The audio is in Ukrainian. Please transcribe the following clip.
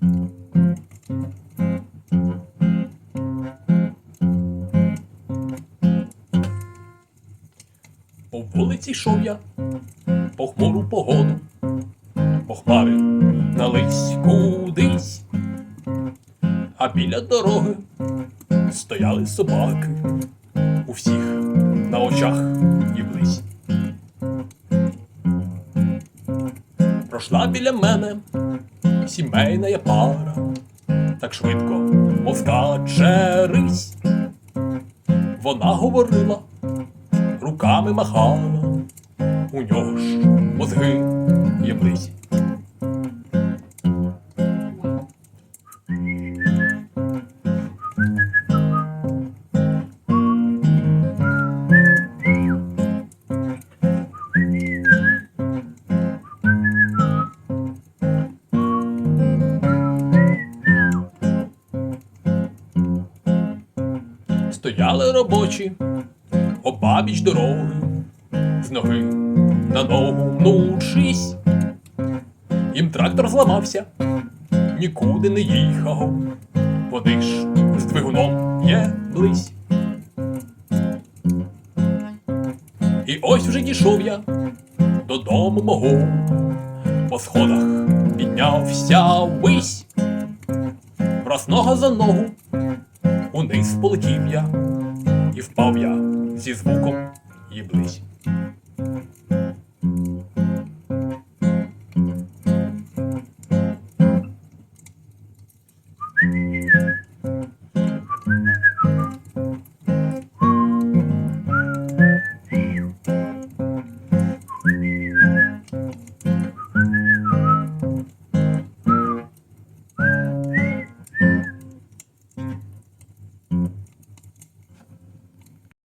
По вулиці йшов я, по хмуру погоду, по хмари дались кудись, а біля дороги стояли собаки, у всіх на очах їблись. Пройшла біля мене сімейна я пара, так швидко, мов рись. Вона говорила, руками махала, у нього ж мозги єблись. Стояли робочі обабіч дороги, з ноги на ногу мнучись. Їм трактор зламався, нікуди не їхав. Вони ж з двигуном є близь. І ось вже дійшов я додому мого, по сходах піднявся вись, раз нога за ногу, униз полетів я, і впав я зі звуком їблись.